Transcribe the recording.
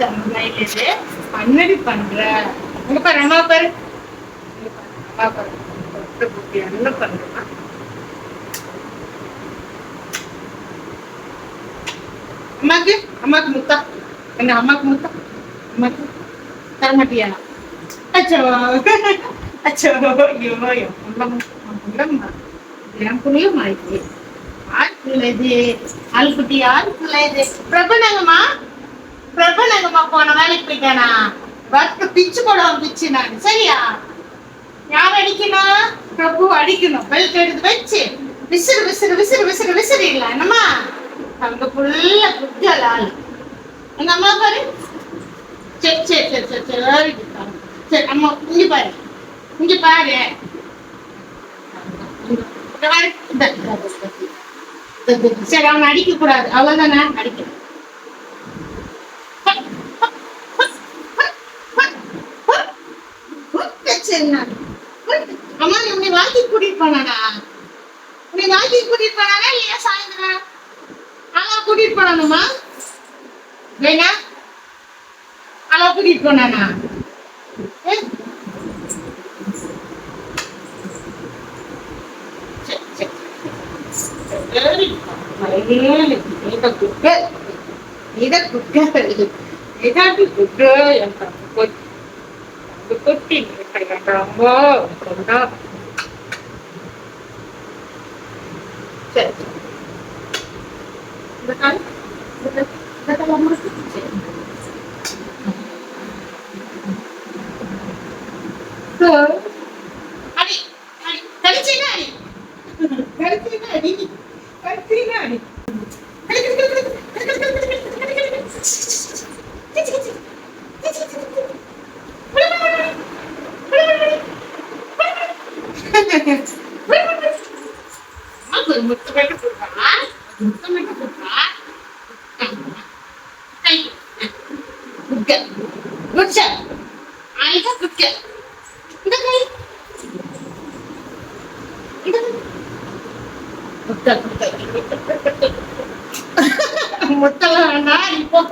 தமிழ்நாயிலே பண்ணடி பண்ற. உங்க பாரு அம்மா பாரு. அம்மா பாரு தொட்டு என்ன பண்றா அம்மாக்கு அம்மாக்கு முத்தா. என்ன அம்மாக்கு முத்தா? அம்மாக்கு தர மாட்டியா? அச்சோ. அச்சோ ஐயோ ஐயோ. உள்ளம்மா என் புள்ளியும் ஆயிடுச்சு. ஆள் பிள்ளை இது ஆள்குட்டி யார் பிள்ளை இது பிரபனங்கம்மா பிரபனங்கம்மா போன வேலைக்கு போயிட்டானா? ஒர்க் பிச்சு போடுவோம் பிச்சு நான். சரியா? யார் அடிக்கணும் பிரபு அடிக்கணும். பெல்ட் எடுத்து வச்சு. விசிறு விசிறு விசிறு விசிறு விசிறு இல்ல என்னம்மா அவங்க புள்ள குட்டல் ஆள். எங்க அம்மா பாரு. சரி சரி சரி சரி சரி சரி அம்மா இங்க பாரு. இங்க பாரு. சரி அவனை அடிக்க கூடாது அவ்வளவுதானே அடிக்க அம்மா உன்னை கூட்டிட்டு போனாடா உன்னை கூட்டிட்டு இல்லையா சாயந்தரம் ஆமா கூட்டிட்டு போனானுமா வேணா கூட்டிட்டு போனானா ஏ? சரி, சரி. சரி. என் குட்டி. グプッティングされたんは、こんな。Cek. Betul? Betul. Betul lama sikit. So, hari, hari, hari cik nak ni? Hari cik nak ni? Hari cik nak ni? முத்த முத்த முத்தலாம் வேண்டாம்